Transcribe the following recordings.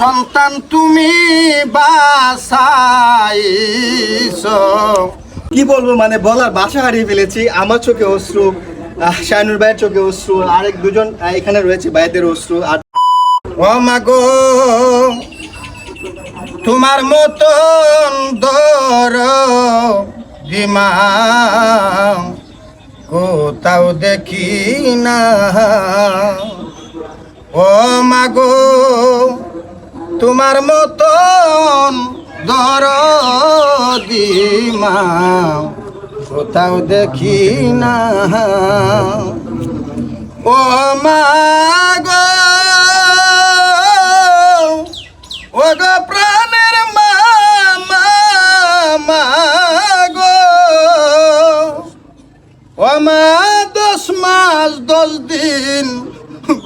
সন্তান তুমি বাসাইছ কি বলব মানে বলার বাসা হারিয়ে ফেলেছি আমার চোখে অশ্রু শাহিনুর ভাইয়ের চোখে অশ্রু আরেক দুজন এখানে রয়েছে ভাইদের অশ্রু আর ও মাগো তোমার মতন দর দিমা কোথাও দেখি না। ও মাগো তোমার মতন দর দিমা কোথাও দেখি না। ও ও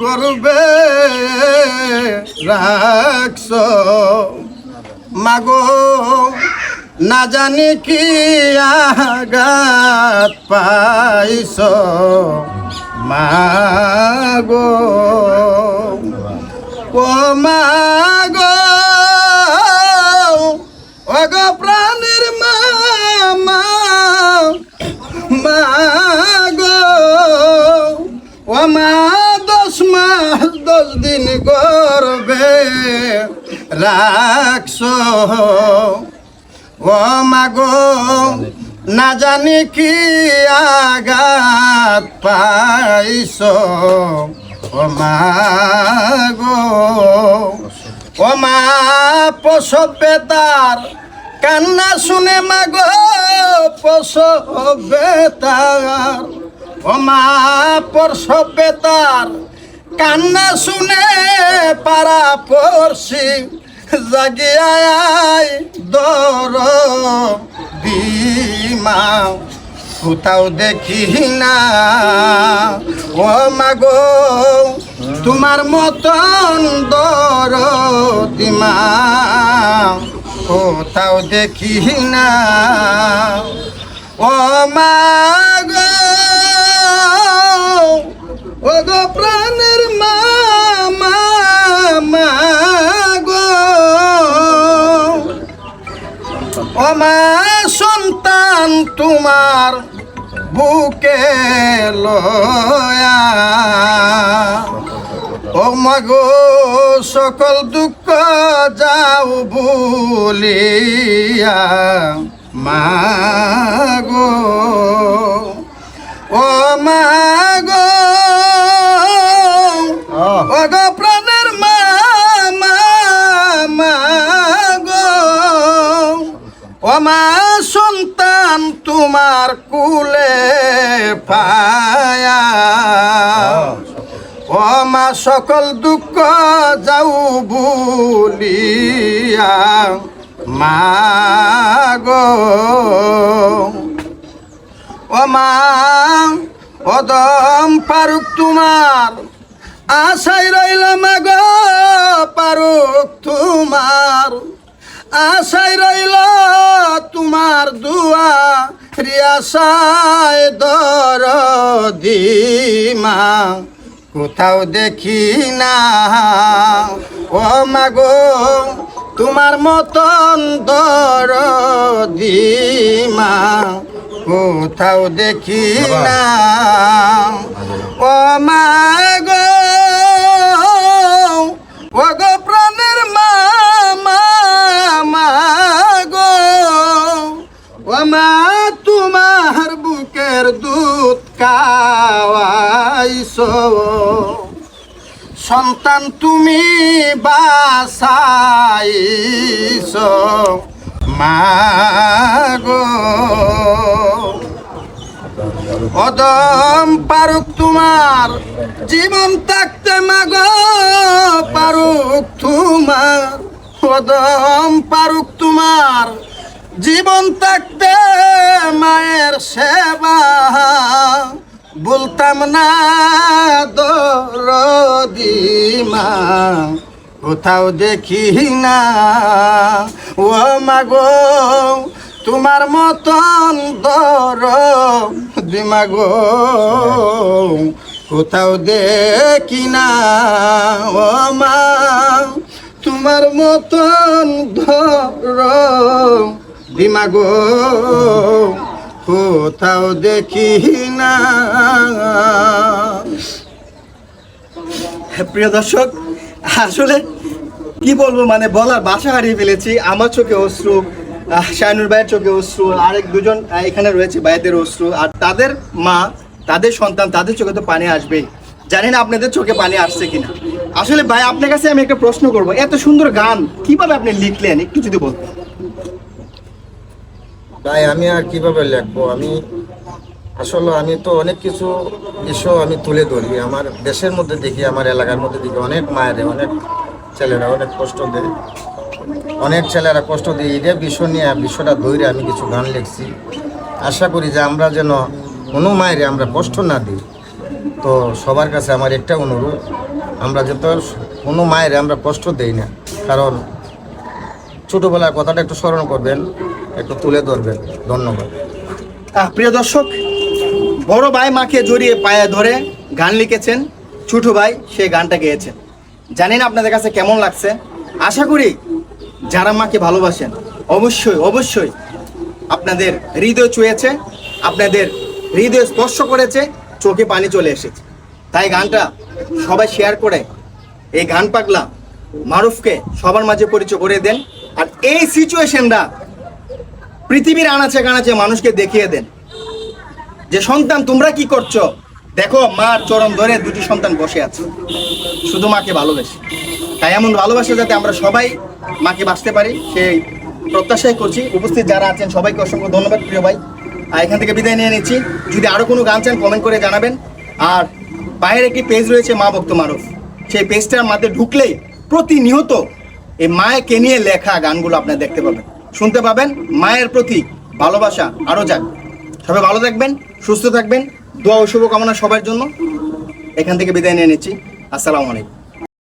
গর্বে রাখছ? মাগো, না জানি কি আঘাত পাইছ। মাগো, ও মাগো ও গো প্রাণের মা মাগো, ও মা করবে? রাখছ। ও মাগো না জানি কি আঘাত পাইছ। ও মাগো ও মা প্রসব বেতার কান্না শুনে মাগো প্রসব বেতার ও মা প্রসব বেতার কান্না শুনে পারা পড়ছি জাগিয়ায় দর দিমা কোথাও দেখি না। ও মাগো তোমার মতন দর দিমা কোথাও দেখি না। সন্তান তোমার বুকে লয়া। ও মাগো সকল দুঃখ যাও ভুলিয়া মাগো ও মাগো মা সন্তান তোমার কুলে পায়া মা সকল দুঃখ যাও ভুলিয়া মাগো। ও মা অদম পারুক তোমার আশাই রইলাম গো পারুক তোমার আশাই রইল তোমার দুয়া রিয়াশায় দর দিমা কোথাও দেখি না। ও মাগো তোমার মতন দর দিমা কোথাও দেখি না। ও মাগো সন্তান তুমি বাসাইছ মাগো। অদম পারুক তোমার, জীবন থাকতে মাগো, পারুক তোমার। অদম পারুক তোমার, জীবন থাকতে মায়ের সেবা। বলতাম না দরদিমা কোথাও দেখি না। ও মাগো তোমার মতন দর দিমাগো কোথাও দেখি না। ও মা, তোমার মতন ধর দিমাগো কোথাও দেখি না। হ্যাঁ, প্রিয় দর্শক আসলে কি বলব মানে বলার ভাষা হারিয়ে ফেলেছি। আমার চোখে অশ্রু আহ, ভাইয়ের চোখে অশ্রু আরেক দুজন এখানে রয়েছে ভাইদের অশ্রু। আর তাদের মা তাদের সন্তান তাদের চোখে তো পানি আসবেই। জানি না আপনাদের চোখে পানি আসছে কিনা। আসলে ভাই আপনার কাছে আমি একটা প্রশ্ন করব। এত সুন্দর গান কীভাবে আপনি লিখলেন? একটু যদি বলতেন। তাই আমি আর কীভাবে লিখব? আমি আসলে আমি তো অনেক কিছু বিষয় আমি তুলে ধরি। আমার দেশের মধ্যে দেখি, আমার এলাকার মধ্যে দেখি, অনেক মায়েরা, অনেক ছেলেরা অনেক কষ্ট দেয়। অনেক ছেলেরা কষ্ট দেয় এটা বিষয় নিয়ে বিষয়টা ধরে আমি কিছু গান লিখছি। আশা করি যে আমরা যেন কোনো মায়েরে আমরা কষ্ট না দিই। তো সবার কাছে আমার একটা অনুরোধ, আমরা যত কোনো মায়েরে আমরা কষ্ট দেই না। কারণ ছোটোবেলার কথাটা একটু স্মরণ করবেন, একটু তুলে ধরবেন। ধন্যবাদ। প্রিয় দর্শক, বড় ভাই মাকে জড়িয়ে পায়ে ধরে গান লিখেছেন, ছোট ভাই সেই গানটা গেয়েছেন। জানি না আপনাদের কাছে কেমন লাগছে? আশা করি যারা মাকে ভালোবাসেন, অবশ্যই অবশ্যই আপনাদের হৃদয় চুয়েছে আপনাদের হৃদয় স্পর্শ করেছে, চোখে পানি চলে এসেছে। তাই গানটা সবাই শেয়ার করে, এই গান পাগলা মারুফকে সবার মাঝে পরিচয় করে দেন। আর এই সিচুয়েশনটা পৃথিবীর আনাচে কানাচে মানুষকে দেখিয়ে দেন। যে সন্তান, তোমরা কি করছ? দেখো, মার চরণ ধরে দুটি সন্তান বসে আছে। শুধু মাকে ভালোবেসে। তাই এমন ভালোবাসা যাতে আমরা সবাই মাকে বাঁচতে পারি। সেই প্রত্যাশাই করছি। উপস্থিত যারা আছেন, সবাইকে অসংখ্য ধন্যবাদ, প্রিয় ভাই। আর এখান থেকে বিদায় নিয়ে নিচ্ছি। যদি আরও কোনো গান চান কমেন্ট করে জানাবেন। আর বাইরের একটি পেজ রয়েছে, মা ভক্ত মারুফ সেই পেজটার মধ্যে ঢুকলেই প্রতিনিয়ত এই মায়কে নিয়ে লেখা গানগুলো আপনারা দেখতে পাবেন। শুনতে পাবেন মায়ের প্রতি ভালোবাসা আরও যাক সবাই ভালো থাকবেন, সুস্থ থাকবেন। দোয়া ও শুভকামনা সবার জন্য। এখান থেকে বিদায় নিয়ে নিচ্ছি। আসসালামু আলাইকুম।